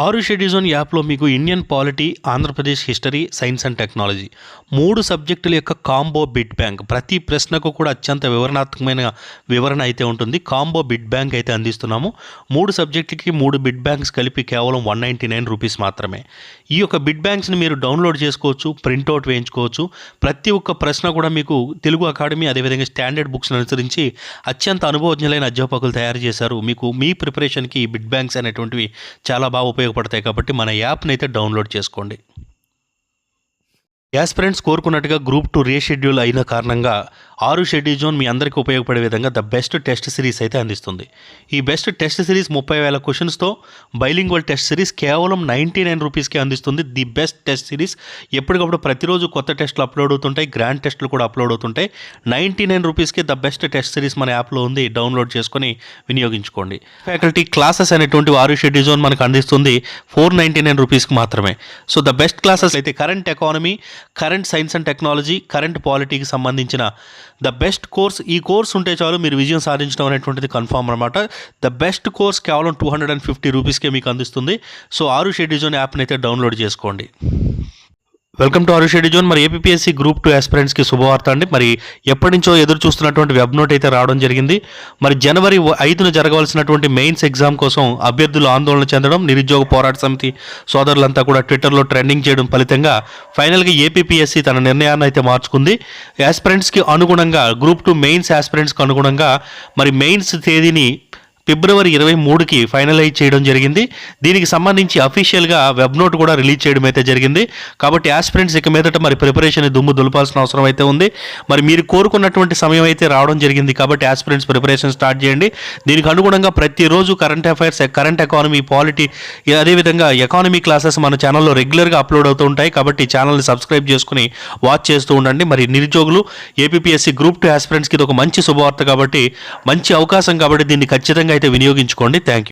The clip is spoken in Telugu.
ఆరు షెడ్యూజోన్ యాప్లో మీకు Indian polity Andhra Pradesh history science and technology మూడు సబ్జెక్టుల యొక్క కాంబో బిడ్ బ్యాంక్. ప్రతి ప్రశ్నకు కూడా అత్యంత వివరణాత్మకమైన వివరణ అయితే ఉంటుంది. కాంబో బిడ్ బ్యాంక్ అయితే అందిస్తున్నాము. మూడు సబ్జెక్టులకి మూడు బిడ్ బ్యాంక్స్ కలిపి కేవలం వన్ నైంటీ నైన్ రూపీస్ మాత్రమే. ఈ యొక్క బిడ్ బ్యాంక్స్ని మీరు డౌన్లోడ్ చేసుకోవచ్చు ప్రింట్అవుట్ వేయించుకోవచ్చు. ప్రతి ఒక్క ప్రశ్న కూడా మీకు తెలుగు అకాడమీ అదేవిధంగా స్టాండర్డ్ బుక్స్ని అనుసరించి అత్యంత అనుభవజ్ఞులైన అధ్యాపకులు తయారు చేశారు. మీకు మీ ప్రిపరేషన్కి ఈ బిడ్ బ్యాంక్స్ అనేటువంటివి చాలా బాగా ఉపయోగపడతాయి కాబట్టి మన యాప్ని అయితే డౌన్లోడ్ చేసుకోండి. యాస్పిరెంట్స్ కోరుకున్నట్టుగా గ్రూప్ టూ రీషెడ్యూల్ అయిన కారణంగా ఆరు షెడ్యూల్ జోన్ మీ అందరికీ ఉపయోగపడే విధంగా ద బెస్ట్ టెస్ట్ సిరీస్ అయితే అందిస్తుంది. ఈ బెస్ట్ టెస్ట్ సిరీస్ ముప్పై వేల క్వశ్చన్స్తో బైలింగ్వల్ టెస్ట్ సిరీస్ కేవలం నైంటీ నైన్ రూపీస్కే అందిస్తుంది. ది బెస్ట్ టెస్ట్ సిరీస్ ఎప్పటికప్పుడు ప్రతిరోజు కొత్త టెస్టులు అప్లోడ్ అవుతుంటాయి. గ్రాండ్ టెస్టులు కూడా అప్లోడ్ అవుతుంటాయి. నైంటీ నైన్ రూపీస్కి ద బెస్ట్ టెస్ట్ సిరీస్ మన యాప్లో ఉంది. డౌన్లోడ్ చేసుకొని వినియోగించుకోండి. ఫ్యాకల్టీ క్లాసెస్ అనేటువంటి ఆరు షెడ్యూల్ జోన్ మనకు అందిస్తుంది. ఫోర్ నైంటీ నైన్ రూపీస్కి మాత్రమే. సో ద బెస్ట్ క్లాసెస్ అయితే current economy current science and technology current పాలిటీకి సంబంధించిన ద బెస్ట్ కోర్స్ ఈ కోర్స్ ఉంటే చాలు మీరు విజయం సాధించడం అనేటువంటిది కన్ఫామ్ అనమాట ద బెస్ట్ కోర్స్ కేవలం టూ హండ్రెడ్ అండ్ ఫిఫ్టీ రూపీస్కే మీకు అందిస్తుంది. సో ఆరు షెడ్యూజోన్ యాప్ని అయితే డౌన్లోడ్ చేసుకోండి. వెల్కమ్ టు అరుషేడి జోన్ మరి ఏపీఎస్సీ గ్రూప్ టూ ఆస్పిరెంట్స్కి శుభవార్త అండి. మరి ఎప్పటి నుంచో ఎదురు చూస్తున్నటువంటి వెబ్ నోట్ అయితే రావడం జరిగింది. మరి జనవరి ఐదున జరగవలసినటువంటి మెయిన్స్ ఎగ్జామ్ కోసం అభ్యర్థులు ఆందోళన చెందడం నిరుద్యోగ పోరాట సమితి సోదరులంతా కూడా ట్విట్టర్లో ట్రెండింగ్ చేయడం ఫలితంగా ఫైనల్గా ఏపీఎస్సీ తన నిర్ణయాన్ని అయితే మార్చుకుంది. ఆస్పిరెంట్స్కి అనుగుణంగా గ్రూప్ టూ మెయిన్స్ ఆస్పిరెంట్స్కి అనుగుణంగా మరి మెయిన్స్ తేదీని ఫిబ్రవరి ఇరవై మూడుకి ఫైనలైజ్ చేయడం జరిగింది. దీనికి సంబంధించి అఫీషియల్గా వెబ్ నోట్ కూడా రిలీజ్ చేయడం అయితే జరిగింది. కాబట్టి ఆస్పిరెంట్స్ ఇక మీదట మరి ప్రిపరేషన్ దుమ్ము దులపాల్సిన అవసరం అయితే ఉంది. మరి మీరు కోరుకున్నటువంటి సమయం అయితే రావడం జరిగింది కాబట్టి ఆస్పిరెంట్స్ ప్రిపరేషన్ స్టార్ట్ చేయండి. దీనికి అనుగుణంగా ప్రతిరోజు current affairs current economy polity అదేవిధంగా ఎకానమీ క్లాసెస్ మన ఛానల్లో రెగ్యులర్గా అప్లోడ్ అవుతూ ఉంటాయి. కాబట్టి ఛానల్ని సబ్స్క్రైబ్ చేసుకుని వాచ్ చేస్తూ ఉండండి. మరి నిరుద్యోగులు ఏపీఎస్సీ గ్రూప్ టూ ఆస్పిరెంట్స్కి ఇది ఒక మంచి శుభవార్త కాబట్టి మంచి అవకాశం కాబట్టి దీన్ని ఖచ్చితంగా అయితే వినియోగించుకోండి. Thank you